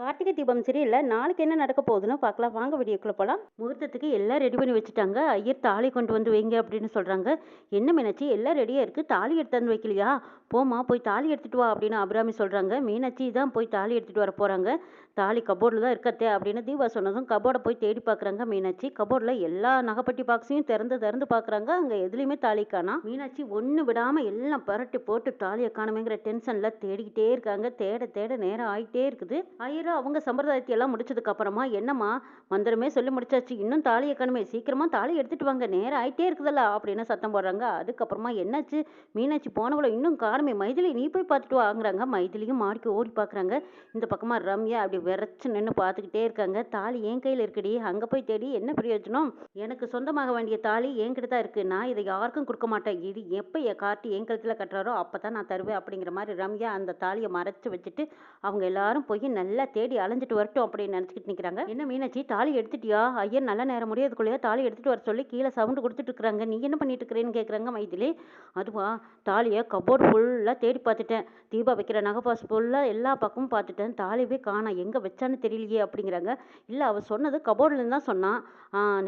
கார்த்திகை தீபம் சரியில்லை நாளைக்கு என்ன நடக்க போகுதுன்னு பார்க்கலாம். வாங்க வீடியோக்குள்ள போகலாம் முகூர்த்தத்துக்கு எல்லாம் ரெடி பண்ணி வச்சுட்டாங்க. ஐயர் தாலி கொண்டு வந்து வைங்க அப்படின்னு சொல்கிறாங்க என்ன மீனாட்சி எல்லாம் ரெடியாக இருக்குது தாலி எடுத்தாந்து வைக்கலையா? போமா போய் தாலி எடுத்துகிட்டு வா அப்படின்னு அபிராமி சொல்கிறாங்க மீனாட்சி தான் போய் தாலி எடுத்துகிட்டு வர போகிறாங்க தாலி கபோர்டில் தான் இருக்கத்தே அப்படின்னு தீபா சொன்னதும் கபோர்டை போய் தேடி பார்க்குறாங்க மீனாட்சி. கபோர்டில் எல்லா நகைப்பட்டி பாக்ஸையும் திறந்து திறந்து பார்க்குறாங்க. அங்கே எதுலேயுமே தாலி காணா. மீனாட்சி ஒன்று விடாமல் எல்லாம் பரட்டி போட்டு தாலியை காணுமேங்கிற டென்ஷனில் தேடிக்கிட்டே இருக்காங்க. தேட தேட நேரம் ஆகிட்டே இருக்குது. ஐயர் அவங்க சம்பிரதாயத்தை எல்லாம் முடிச்சதுக்கு அப்புறமா என்னம்மா மந்திரமே சொல்லி முடிச்சாச்சு. இன்னும் தாலியை எக்கணுமே சீக்கிரமா தாலி எடுத்துட்டு வாங்க. நேரம் ஆயிட்டே இருக்குதல்ல அப்படின்னு சத்தம் போடுறாங்க. அதுக்கப்புறமா என்னாச்சு? மீனாட்சி போனவளோ இன்னும் காரமே மைதிலி நீ போய் பார்த்துட்டு வாங்குறாங்க மைதிலியும் மாடிக்கு ஓடி பார்க்குறாங்க. இந்த பக்கமா ரம்யா அப்படி விரைச்சு நின்று பார்த்துக்கிட்டே இருக்காங்க. தாலி என் கையில் இருக்குடி. அங்கே போய் தேடி என்ன பிரயோஜனம்? எனக்கு சொந்தமாக வேண்டிய தாலி என்கிட்ட தான் இருக்கு. நான் இதை யாருக்கும் கொடுக்க மாட்டேன். இது எப்போ என் கார்த்தி என் கழுத்தில் கட்டுறாரோ அப்போ தான் நான் தருவேன் அப்படிங்கிற மாதிரி ரம்யா அந்த தாலியை மறைச்சு வச்சுட்டு அவங்க எல்லாரும் போய் நல்லா தேடி அலைஞ்சிட்டு வரட்டும் அப்படின்னு நினச்சிக்கிட்டு நிற்கிறாங்க என்ன மீனாட்சி தாலி எடுத்துட்டியா? ஐயன் நல்ல நேரம் முடியாதுக்குள்ளேயே தாலி எடுத்துட்டு வர சொல்லி கீழே சவுண்டு கொடுத்துட்டு இருக்கிறாங்க நீ என்ன பண்ணிட்டு இருக்கிறேன்னு கேட்குறாங்க மைதிலி. அதுவா தாலியை கபோர்டு ஃபுல்லாக தேடி பார்த்துட்டேன். தீபா வைக்கிற நகைப்பாஸ் ஃபுல்லாக எல்லா பக்கமும் பார்த்துட்டேன். தாலியவே காணா எங்கே வச்சான்னு தெரியலையே அப்படிங்கிறாங்க. இல்லை அவள் சொன்னது கபோர்ட்லேருந்து தான் சொன்னான்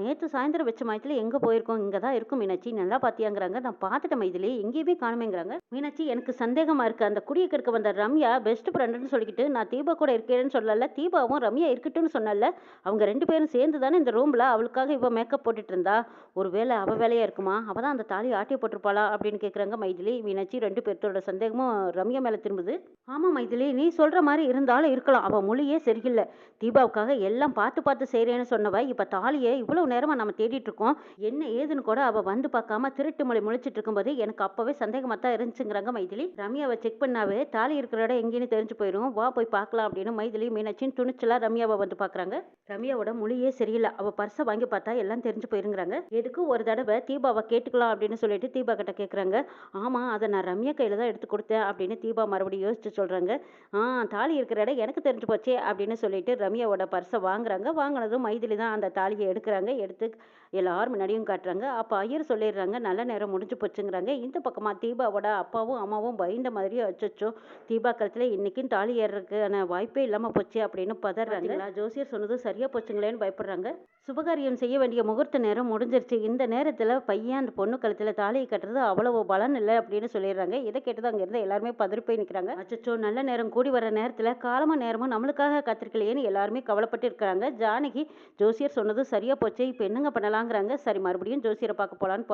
நேற்று சாயந்தரம் வச்ச மைதிலி எங்கே போயிருக்கோம்? இங்கே தான் இருக்கும் மீனாட்சி. நல்லா பார்த்தியாங்கிறாங்க நான் பார்த்துட்டேன் மைதிலி. எங்கேயுமே காணுமேங்கிறாங்க. மீனாட்சி எனக்கு சந்தேகமாக இருக்குது அந்த குடியை கெடுக்க வந்த ரம்யா பெஸ்ட் ஃப்ரெண்டுன்னு சொல்லிக்கிட்டு நான் தீபா கூட இருக்கேன்னு சொல்லல தீபாவும் ரம்யா இருக்கட்டும்னு சொன்னல அவங்க ரெண்டு பேரும் சேர்ந்து தானே இந்த ரூமில் அவளுக்காக இப்போ மேக்கப் போட்டுட்டு இருந்தா? ஒரு வேலை அவள் வேலையாக இருக்குமா? அவள் தான் அந்த தாலி ஆட்டி போட்டிருப்பாளா? அப்படின்னு கேட்குறாங்க மைதிலி மீனாட்சி ரெண்டு பேர்த்தோட சந்தேகமும் ரம்யா மேலே திரும்புது. ஆமாம் மைதிலி நீ சொல்கிற மாதிரி இருந்தாலும் இருக்கலாம். அவள் மொழியே சரியில்லை. தீபாவுக்காக எல்லாம் பார்த்து பார்த்து செய்கிறேன்னு சொன்னவ இப்போ தாலியை இவ்வளவு நேரமாக நம்ம தேடிட்டு இருக்கோம். என்ன ஏதுன்னு கூட அவள் வந்து பார்க்காம திருட்டு மொழி முழிச்சிட்டு இருக்கும்போது எனக்கு அப்போவே சந்தேகமாக தான் இருந்துச்சுங்கிறாங்க மைதிலி. ரம்யாவை செக் பண்ணாவே தாலி இருக்கிற இடம் எங்கேன்னு தெரிஞ்சு போயிடும் வா போய் பார்க்கலாம் அப்படின்னு மைதிலி மீனாட்சின்னு துணிச்சலா ரம்யாவை வந்து பார்க்குறாங்க ரம்யாவோட மொழியே சரியில்லை. அவள் பர்ஸை வாங்கி பார்த்தா எல்லாம் தெரிஞ்சு போயிருங்கிறாங்க. எதுக்கு ஒரு தடவை தீபாவை கேட்டுக்கலாம் அப்படின்னு சொல்லிட்டு தீபா கிட்ட கேட்குறாங்க ஆமாம் அதை நான் ரம்யா கையில் தான் எடுத்து கொடுத்தேன் அப்படின்னு தீபா மறுபடியும் யோசிச்சு சொல்கிறாங்க ஆ தாலி இருக்கிற இடம் எனக்கு தெரிஞ்சு போச்சே அப்படின்னு சொல்லிட்டு ரம்யாவோட பர்ஸை வாங்குறாங்க. வாங்கினதும் மைதிலி தான் அந்த தாலியை எடுக்கிறாங்க. எடுத்து எல்லாரும் முன்னாடியும் காட்டுறாங்க. அப்போ ஐயர் சொல்லிடுறாங்க நல்ல நேரம் முடிஞ்சு போச்சுங்கிறாங்க. இந்த பக்கமாக தீபாவோட அப்பாவும் அம்மாவும் பயந்த மாதிரி அச்சச்சோ தீபா கழுத்தில் இன்னைக்கும் தாலி ஏறுறதுக்கான வாய்ப்பே இல்லாமல் போச்சு அப்படின்னு பதறாங்களா ஜோசியர் சொன்னது சரியா போச்சுங்களேன்னு பயப்படுறாங்க. சுபகாரியம் செய்ய வேண்டிய முகூர்த்த நேரம் முடிஞ்சிருச்சு. இந்த நேரத்தில் பையன் அந்த பொண்ணு கழுத்தில் தாலியை கட்டுறது அவ்வளவு பலன் இல்லை அப்படின்னு சொல்லிடுறாங்க. இதை கேட்டது அங்கே இருந்து எல்லாருமே பதறி போய் நிற்கிறாங்க அச்சச்சோ நல்ல நேரம் கூடி வர நேரத்தில் காலமாக நேரமும் நம்மளுக்காக கத்திருக்கலையேன்னு எல்லாருமே கவலைப்பட்டு இருக்கிறாங்க. ஜானகி ஜோசியர் சொன்னது சரியா போச்சு. இப்போ என்னங்க பண்ணலாங்கிறாங்க. சரி மறுபடியும் ஜோசியரை பார்க்க போலான்னு